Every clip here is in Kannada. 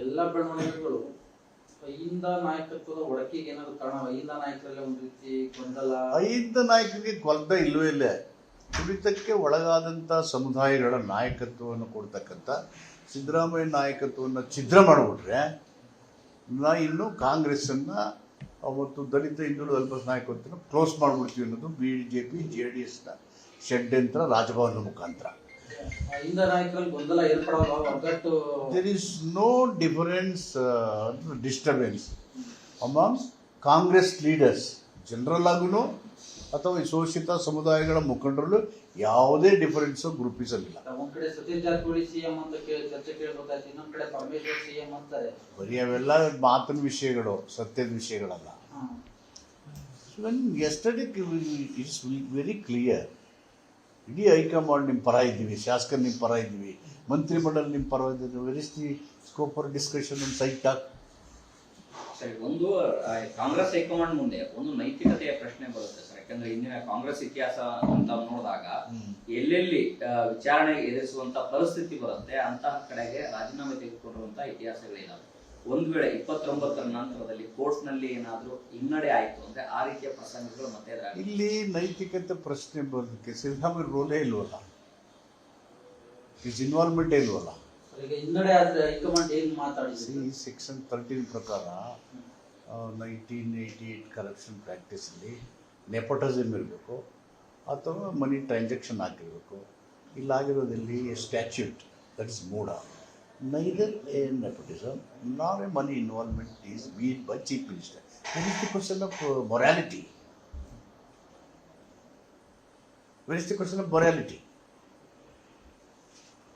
ಎಲ್ಲ ಬೆಳವಣಿಗೆಗಳು ಅಹಿಂದ ನಾಯಕತ್ವದ ಒಡಕಿಗೆ ಏನಾದ್ರು ಕಾರಣ? ಅಹಿಂದ ಒಂದು ರೀತಿ ಗೊಂದಲ? ಐಂದ ನಾಯಕರಿಗೆ ಕೊಲ್ದ ಇಲ್ಲವೇ ಇಲ್ಲ. ತುಳಿತಕ್ಕೆ ಒಳಗಾದಂಥ ಸಮುದಾಯಗಳ ನಾಯಕತ್ವವನ್ನು ಕೊಡ್ತಕ್ಕಂಥ ಸಿದ್ದರಾಮಯ್ಯ ನಾಯಕತ್ವವನ್ನು ಛಿದ್ರ ಮಾಡಿಬಿಟ್ರೆ, ನಾ ಇನ್ನು ಕಾಂಗ್ರೆಸ್ಸನ್ನು ಮತ್ತು ದಲಿತ ಹಿಂದುಳಿದ ನಾಯಕತ್ವ ಕ್ಲೋಸ್ ಮಾಡಿಬಿಡ್ತೀವಿ ಅನ್ನೋದು B J P J D ಎಸ್ನ ಷಡ್ಯಂತ್ರ ರಾಜಭವನ ಮುಖಾಂತರ. There is no difference uh, disturbance among Congress leaders general ಆಗೂ ಅಥವಾ ಈ ಶೋಷಿತ ಸಮುದಾಯಗಳ ಮುಖಂಡರು ಯಾವುದೇ ಡಿಫರೆನ್ಸ್ ಗ್ರೂಪಿಸಲಿಲ್ಲ ಬರೀ ಅವೆಲ್ಲ ಮಾತಿನ ವಿಷಯಗಳು ಸತ್ಯದ ವಿಷಯಗಳಲ್ಲ. ಎಸ್ಟಡಿ ಇಟ್ಸ್ ವೆರಿ ಕ್ಲಿಯರ್ ಇಡೀ ಹೈಕಮಾಂಡ್ ನಿಮ್ಮ ಪರ ಇದ್ದೀವಿ ಶಾಸಕರು ನಿಮ್ಮ ಪರ ಇದ್ದೀವಿ ಮಂತ್ರಿಮಂಡಲ ನಿಮ್ಮ ಪರ ಇದ್ದೀವಿ where's the scope for discussion ಒಂದು ಒಂದು ಕಾಂಗ್ರೆಸ್ ಹೈಕಮಾಂಡ್ ಮುಂದೆ ಒಂದು ನೈತಿಕತೆಯ ಪ್ರಶ್ನೆ ಬರುತ್ತೆ ಸರ್. ಯಾಕಂದ್ರೆ ಇಂದಿನ ಕಾಂಗ್ರೆಸ್ ಇತಿಹಾಸ ಅಂತ ನೋಡಿದಾಗ ಎಲ್ಲೆಲ್ಲಿ ವಿಚಾರಣೆ ಎದುರಿಸುವಂತ ಪರಿಸ್ಥಿತಿ ಬರುತ್ತೆ ಅಂತಹ ಕಡೆಗೆ ರಾಜೀನಾಮೆ ತೆಗೆದುಕೊಂಡಿರುವಂತಹ ಇತಿಹಾಸಗಳಿದಾವೆ. ಒಂದ್ ವೇಳೆ ಇಪ್ಪತ್ತೊಂಬತ್ತರ ನಂತರದಲ್ಲಿ ಕೋರ್ಟ್ನಲ್ಲಿ ಏನಾದ್ರೂ ಹಿನ್ನಡೆ ಆಯಿತು ಅಂದ್ರೆ ಆ ರೀತಿಯ ಪ್ರಸಂಗಗಳು ಮತ್ತೆ. ಇಲ್ಲಿ ನೈತಿಕತೆ ಪ್ರಶ್ನೆ ಬರೋದಕ್ಕೆ ಸಿದ್ದರಾಮಯ್ಯ ರೋಲೇ ಇಲ್ವಲ್ಲ? ಇಸ್ ಇನ್ವಾಲ್ವ್ಮೆಂಟ್ ಇಲ್ವಲ್ಲ? ಹಿನ್ನಡೆ ಆದ್ರೆ ಹೈಕಮಾಂಡ್ ಏನು ಮಾತಾಡಿದ್ರಿ? ಸೆಕ್ಷನ್ ತರ್ಟೀನ್ ಪ್ರಕಾರ ನೈನ್ಟೀನ್ ಏಯ್ಟಿ ಏಯ್ಟ್ ಕರಪ್ಷನ್ ಪ್ರಾಕ್ಟೀಸಲ್ಲಿ ನೆಪೋಟಿಸಮ್ ಇರಬೇಕು ಅಥವಾ ಮನಿ ಟ್ರಾನ್ಸಾಕ್ಷನ್ ಆಗಿರಬೇಕು ಇಲ್ಲಾಗಿರೋದಲ್ಲಿ statute that is MUDA neither a nepotism nor a money involvement is bid by chief minister that is the question of morality where is the question of morality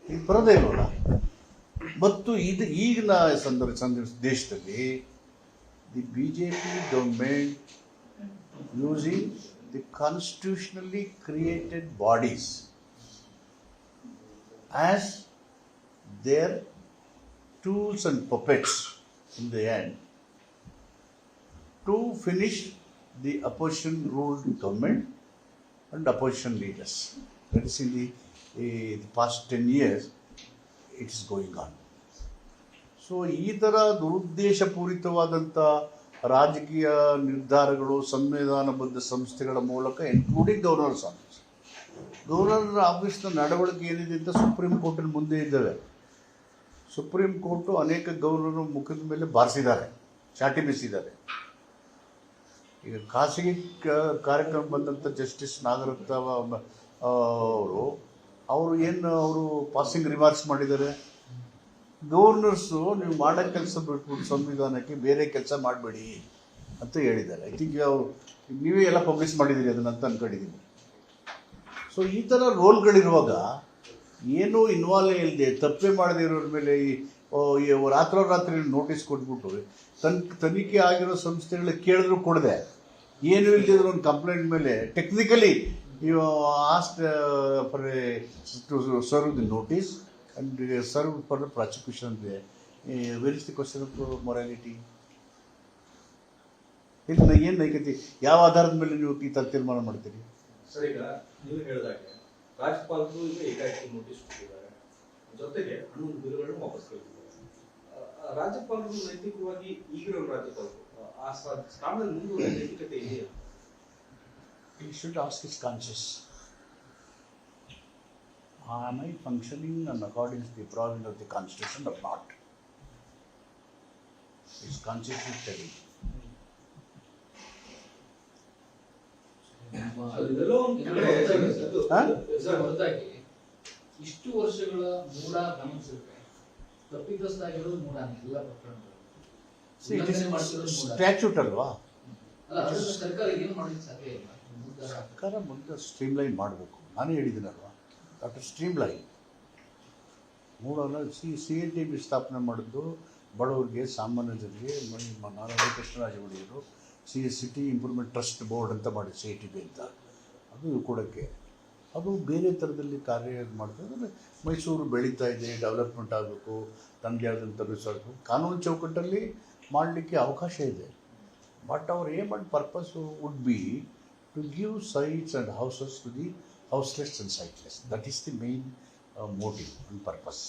ಇದು ಬರೋದೇ ಇಲ್ವಲ್ಲ ಮತ್ತು ಇದು ಈಗಿನ ಸಂದರ್ಭ ಸಂದರ್ಭ, ದೇಶದಲ್ಲಿ the B J P government using the constitutionally created bodies as their tools and puppets in the end to finish the opposition ruled government and opposition leaders. That is in the, eh, the past 10 years, it is going on. So ಈ ಥರ ದುರುದ್ದೇಶಪೂರಿತವಾದಂಥ ರಾಜಕೀಯ ನಿರ್ಧಾರಗಳು ಸಂವಿಧಾನಬದ್ಧ ಸಂಸ್ಥೆಗಳ ಮೂಲಕ ಇನ್ಕ್ಲೂಡಿಂಗ್ ಗವರ್ನರ್ಸ್ ಆಫೀಸ್ ಗವರ್ನರ್ ಆಫೀಸ್ನ ನಡವಳಿಕೆ ಏನಿದೆ ಅಂತ ಸುಪ್ರೀಂ ಕೋರ್ಟಿನ ಮುಂದೆ ಇದ್ದಾವೆ ಸುಪ್ರೀಂ ಕೋರ್ಟು ಅನೇಕ ಗವರ್ನರ್ ಮುಖದ ಮೇಲೆ ಬಾರಿಸಿದ್ದಾರೆ, ಚಾಟಿ ಬೀಸಿದ್ದಾರೆ. ಈಗ ಖಾಸಗಿ ಕಾರ್ಯಕ್ರಮ ಬಂದಂಥ ಜಸ್ಟಿಸ್ ನಾಗರತ್ನ ಅವರು ಅವರು ಏನು ಅವರು ಪಾಸಿಂಗ್ ರಿಮಾರ್ಕ್ಸ್ ಮಾಡಿದ್ದಾರೆ? ಗವರ್ನರ್ಸು ನೀವು ಮಾಡೋ ಕೆಲಸ ಬಿಟ್ಬಿಟ್ಟು ಸಂವಿಧಾನಕ್ಕೆ ಬೇರೆ ಕೆಲಸ ಮಾಡಬೇಡಿ ಅಂತ ಹೇಳಿದ್ದಾರೆ. ಐ ಥಿಂಕ್ ಅವರು, ನೀವೇ ಎಲ್ಲ ಪಬ್ಲಿಷ್ ಮಾಡಿದ್ದೀರಿ ಅದನ್ನ ಅಂತ ಅನ್ಕೊಂಡಿದ್ದೀನಿ. ಸೊ ಈ ಥರ ರೋಲ್ಗಳಿರುವಾಗ ಏನೂ ಇನ್ವಾಲ್ವ್ ಇಲ್ಲದೆ ತಪ್ಪೆ ಮಾಡದೇ ಇರೋರ ಮೇಲೆ ಈ ರಾತ್ರೋರಾತ್ರಿ ನೋಟಿಸ್ ಕೊಟ್ಬಿಟ್ಟು ತನ್, ತನಿಖೆ ಆಗಿರೋ ಸಂಸ್ಥೆಗಳಿಗೆ ಕೇಳಿದ್ರು ಕೊಡದೆ ಏನು ಇಲ್ದಿದ್ರು ಒಂದು ಕಂಪ್ಲೇಂಟ್ ಮೇಲೆ technically asked for to serve the notice and serve for the prosecution where is the question of morality ಇಲ್ಲ ಏನು ನೈಕತಿ ಯಾವ ಆಧಾರದ ಮೇಲೆ ನೀವು ಈ ತೀರ್ಮಾನ ಮಾಡ್ತೀರಿ? ಸರ್, ಈಗ ನೀವು ಹೇಳಿದಾಗೆ ರಾಜ್ಯಪಾಲರು ಈಗ ಏಕಾಏಕಿ ನೋಟಿಸ್ ಕೊಟ್ಟಿದ್ದಾರೆ ಜೊತೆಗೆ ಹನ್ನೊಂದು ಬಿಲ್ಗಳನ್ನು ವಾಪಸ್ ಕಳಿಸಿದ್ದಾರೆ ಆ, ಆ, ರಾಜ್ಯಪಾಲರು ನೈತಿಕವಾಗಿ ಈಗಿರೋ ರಾಜ್ಯಪಾಲರು ಆ, ಆ ಸ್ಥಾ- ಸ್ಥಾನದಲ್ಲಿ ಮುಂದುವರಿದ ನೈತಿಕತೆ ಇದೆಯಾ He should ask his conscience. Am I functioning in accordance with the provision of the constitution or not? His conscience is telling. ಇಷ್ಟು ವರ್ಷಗಳ ಮೂಡ ಗಮನಿಸಿದ್ರೆ ತಪ್ಪಿತಸ್ಥಾಗಿರೋದು ಮೂಡಾನೆ ಎಲ್ಲ ಪ್ರಕರಣಗಳು statute ಅಲ್ವಾ? ಸರ್ಕಾರ ಏನು ಸ್ಟ್ರೀಮ್ ಸಾಧ್ಯ ಇಲ್ಲ? ಸರ್ಕಾರ ಮುಂದೆ ಸ್ಟ್ರೀಮ್ಲೈನ್ ಮಾಡಬೇಕು. ನಾನೇ ಹೇಳಿದ್ದೀನಲ್ವಾ? Doctor streamline ಮೂಡಲ್ಲ C C N T B ಸ್ಥಾಪನೆ ಮಾಡಿದ್ದು ಬಡವರಿಗೆ ಸಾಮಾನ್ಯ ಜನರಿಗೆ ನಾರಾಯಣ ಕೃಷ್ಣರಾಜ ಒಡೆಯರು. C city improvement trust board ಅಂತ ಮಾಡಿ ಸಿ ಟಿ ಬಿ ಅಂತ. ಅದು ಕೊಡೋಕ್ಕೆ. ಅದು ಬೇರೆ ಥರದಲ್ಲಿ ಕಾರ್ಯ ಮಾಡ್ತಾರೆ ಅಂದರೆ ಮೈಸೂರು ಬೆಳೀತಾ ಇದೆ, ಡೆವಲಪ್ಮೆಂಟ್ ಆಗಬೇಕು ತನ್ನದೇ ಆದಂಥ ರಿಸಾರ್ಟ್ ಕಾನೂನು ಚೌಕಟ್ಟಲ್ಲಿ ಮಾಡಲಿಕ್ಕೆ ಅವಕಾಶ ಇದೆ. ಬಟ್ ಅವ್ರ aim and purpose would be to give sites and houses to the houseless and siteless that is the main motive and purpose